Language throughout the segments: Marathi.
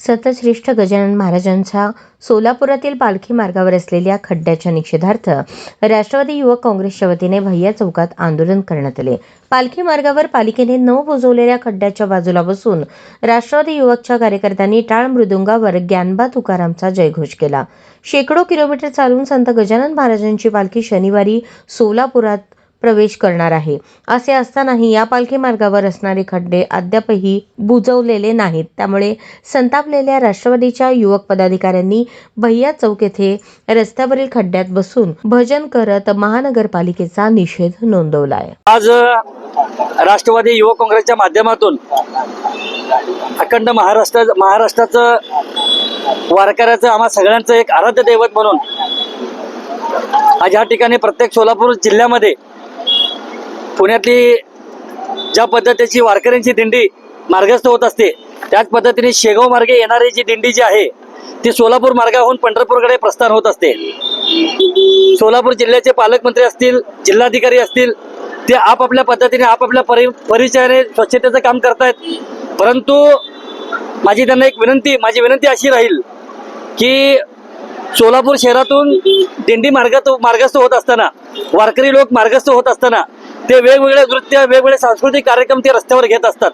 सतश्रेष्ठ गजानन महाराजांच्या सोलापुरातील पालखी मार्गावर असलेल्या खड्ड्याच्या निषेधार्थ राष्ट्रवादी युवक काँग्रेसच्या वतीने भैया चौकात आंदोलन करण्यात आले. पालखी मार्गावर पालिकेने न बुजवलेल्या खड्ड्याच्या बाजूला बसून राष्ट्रवादी युवकच्या कार्यकर्त्यांनी टाळ मृदुंगावर ज्ञानबा तुकारामचा जयघोष केला. शेकडो किलोमीटर चालून संत गजानन महाराजांची पालखी शनिवारी सोलापुरात प्रवेश करणार आहे. असे असतानाही या पालखी मार्गावर असणारे खड्डे अद्यापही बुजवलेले नाहीत. त्यामुळे संतापलेल्या राष्ट्रवादीच्या युवक पदाधिकाऱ्यांनी भैया चौक येथे रस्त्यावरील खड्ड्यात बसून भजन करत महानगरपालिकेचा निषेध नोंदवलाय. आज राष्ट्रवादी युवक काँग्रेसच्या माध्यमातून अखंड महाराष्ट्र महाराष्ट्राचं वारकऱ्याचं आम्हा सगळ्यांचं एक आराध्य दैवत म्हणून आज ह्या ठिकाणी प्रत्येक सोलापूर जिल्ह्यामध्ये पुण्यातली ज्या पद्धतीची वारकऱ्यांची दिंडी मार्गस्थ होत असते त्याच पद्धतीने शेगाव मार्गे येणारी जी दिंडी जी आहे ती सोलापूर मार्गाहून पंढरपूरकडे प्रस्थान होत असते. सोलापूर जिल्ह्याचे पालकमंत्री असतील जिल्हाधिकारी असतील ते आपापल्या पद्धतीने आपापल्या परि परिचयाने स्वच्छतेचं काम करतायत. परंतु माझी त्यांना एक विनंती माझी विनंती अशी राहील की सोलापूर शहरातून दिंडी मार्गात मार्गस्थ होत असताना वारकरी लोक मार्गस्थ होत असताना ते वेगवेगळे नृत्य वेगवेगळे सांस्कृतिक कार्यक्रम ते रस्त्यावर घेत असतात.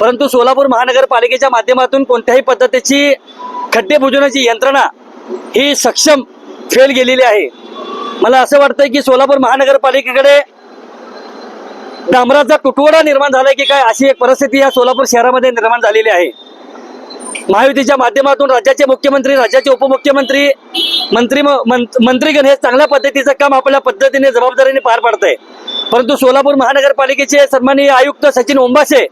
परंतु सोलापूर महानगरपालिकेच्या माध्यमातून कोणत्याही पद्धतीची खड्डे बुजवण्याची यंत्रणा ही सक्षम फेल गेलेली आहे. मला असं वाटतंय की सोलापूर महानगरपालिकेकडे डांबराचा तुटवडा निर्माण झालाय की काय अशी एक परिस्थिती या सोलापूर शहरामध्ये निर्माण झालेली आहे. महायुतीच्या माध्यमातून राज्याचे मुख्यमंत्री राज्याचे उपमुख्यमंत्री मंत्री मंत्रीगण हे चांगल्या पद्धतीचं काम आपल्या पद्धतीने जबाबदारीने पार पाडत आहे परंतु सोलापूर महानगरपालिकेचे सन्माननीय आयुक्त सचिन ओंबासे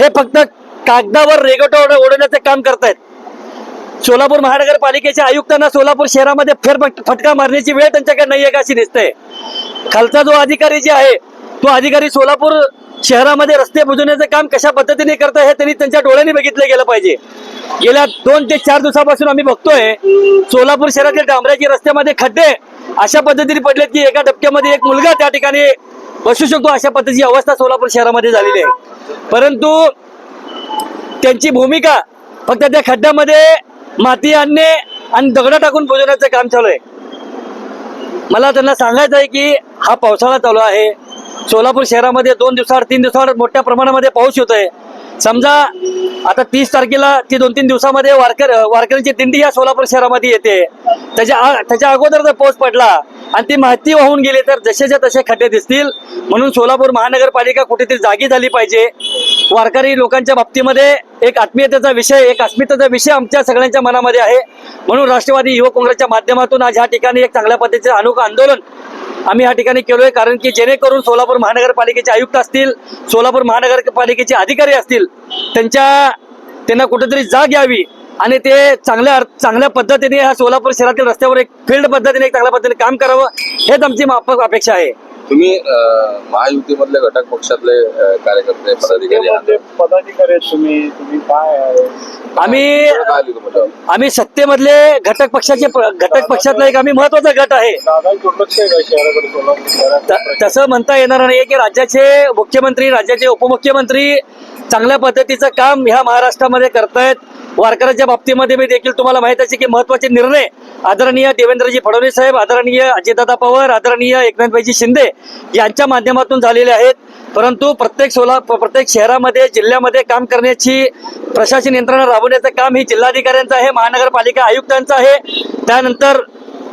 हे फक्त कागदावर रेगटो ओढवण्याचं काम करतायत. सोलापूर महानगरपालिकेच्या आयुक्तांना सोलापूर शहरामध्ये फेर फटका मारण्याची वेळ त्यांच्याकडे नाही आहे का अशी दिसते खालचा जो अधिकारी जे आहे तो अधिकारी सोलापूर शहरामध्ये रस्ते बुजवण्याचं काम कशा पद्धतीने करत हे त्यांनी त्यांच्या डोळ्यांनी बघितलं गेलं पाहिजे. गेल्या दोन ते चार दिवसापासून आम्ही बघतोय सोलापूर शहरातील डांबऱ्याची रस्त्यामध्ये खड्डे अशा पद्धतीने पडलेत की एका डबक्यामध्ये एक मुलगा त्या ठिकाणी बसू शकतो अशा पद्धतीची अवस्था सोलापूर शहरामध्ये झालेली आहे. परंतु त्यांची भूमिका फक्त त्या खड्ड्यामध्ये माती आणणे आणि दगड टाकून बुजवण्याचं काम चालू आहे. मला त्यांना सांगायचं आहे की हा पावसाळा चालू आहे. सोलापूर शहरामध्ये दोन दिवसाआड तीन दिवसाआड मोठ्या प्रमाणामध्ये पाऊस येतोय समजा आता तीस तारखेला ती दोन तीन दिवसामध्ये वारकर वारकऱ्यांची दिंडी या सोलापूर शहरामध्ये येते. त्याच्या त्याच्या अगोदर जर पाऊस पडला आणि ती माहिती वाहून गेली तर जसेच्या तसे खड्डे दिसतील. म्हणून सोलापूर महानगरपालिका कुठेतरी जागी झाली पाहिजे. वारकरी लोकांच्या बाबतीमध्ये एक आत्मीयतेचा विषय एक अस्मितेचा विषय आमच्या सगळ्यांच्या मनामध्ये आहे. म्हणून राष्ट्रवादी युवक काँग्रेसच्या माध्यमातून आज ह्या ठिकाणी एक चांगल्या पद्धतीचं अनोखं आंदोलन आम्ही या ठिकाणी केलोय कारण की जेणेकरून सोलापूर महानगरपालिकेचे आयुक्त असतील सोलापूर महानगरपालिकेचे अधिकारी असतील त्यांच्या त्यांना कुठेतरी जाग यावी आणि ते चांगल्या अर्थ- चांगल्या पद्धतीने ह्या सोलापूर शहरातील रस्त्यावर एक फील्ड पद्धतीने एक चांगल्या पद्धतीने काम करावं हेच आमची माफक अपेक्षा आहे. तुम्ही महायुतीमधले घटक पक्षातले कार्यकर्ते पदाधिकारी आहात. पदाधिकारी आहेत तुम्ही? तुम्ही काय आहे? आम्ही काय आली तुम्हाला आम्ही सत्तेमधले घटक पक्षाचे प- घटक पक्षातला एक आम्ही महत्त्वाचा गट आहे. दादा दुर्लक्ष आहे? का शहराकडे सोलापूर शहरात त- तसं म्हणता येणार नाही की राज्याचे मुख्यमंत्री राज्याचे उपमुख्यमंत्री चांगल्या पद्धतीचं काम ह्या महाराष्ट्रामध्ये करतायत. वारकऱ्याच्या बाबतीमध्ये मी देखील तुम्हाला माहीत असे की महत्त्वाचे निर्णय आदरणीय देवेंद्रजी फडणवीस साहेब आदरणीय अजितदादा पवार आदरणीय एकनाथभाईजी शिंदे यांच्या माध्यमातून झालेले आहेत. परंतु प्रत्येक सोला प्रत्येक शहरामध्ये जिल्ह्यामध्ये काम करण्याची प्रशासन यंत्रणा राबवण्याचं काम ही जिल्हाधिकाऱ्यांचं आहे महानगरपालिका आयुक्तांचं आहे. त्यानंतर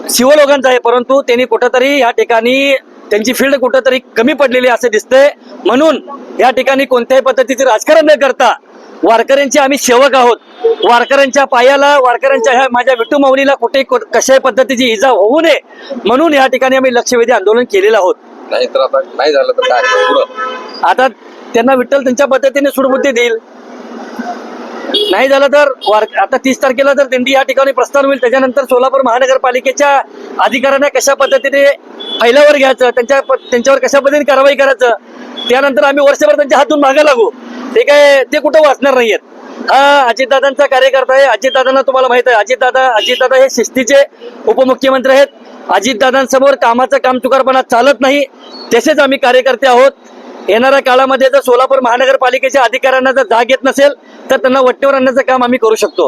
शिवलोकांचं आहे परंतु त्यांनी कुठंतरी या ठिकाणी त्यांची फील्ड कुठंतरी कमी पडलेली असं दिसतंय. म्हणून या ठिकाणी कोणत्याही पद्धतीचे राजकारण न करता वारकऱ्यांचे आम्ही सेवक आहोत. वारकऱ्यांच्या पायाला वारकऱ्यांच्या ह्या माझ्या विठू माऊलीला कुठे कशाही पद्धतीची इजा होऊ नये. म्हणून या ठिकाणी आम्ही लक्षवेधी आंदोलन केलेलं आहोत. नाही तर आता नाही झालं तर काय? आता त्यांना विठ्ठल त्यांच्या पद्धतीने सुडबुद्धी देईल. नाही झालं तर वार आता तीस तारखेला जर दिंडी या ठिकाणी प्रस्थान होईल त्याच्यानंतर सोलापूर महानगरपालिकेच्या अधिकाऱ्यांना कशा पद्धतीने पहिल्यावर घ्यायचं त्यांच्या त्यांच्यावर कशा पद्धतीने कारवाई करायचं त्यानंतर आम्ही वर्षभर त्यांच्या हातून मागा लागू. ते काय ते कुठं वाचणार नाहीयेत. हा अजितदादांचा कार्यकर्ता आहे अजितदादांना तुम्हाला माहीत आहे अजितदादा अजितदादा हे शिस्तीचे उपमुख्यमंत्री आहेत. अजितदादांसमोर कामाचं काम चुकारपणा चालत नाही. तसेच आम्ही कार्यकर्ते आहोत. येणाऱ्या काळामध्ये जर सोलापूर महानगरपालिकेच्या अधिकाऱ्यांना जर जाग येत नसेल तर त्यांना वट्टेवर आणण्याचं काम आम्ही करू शकतो.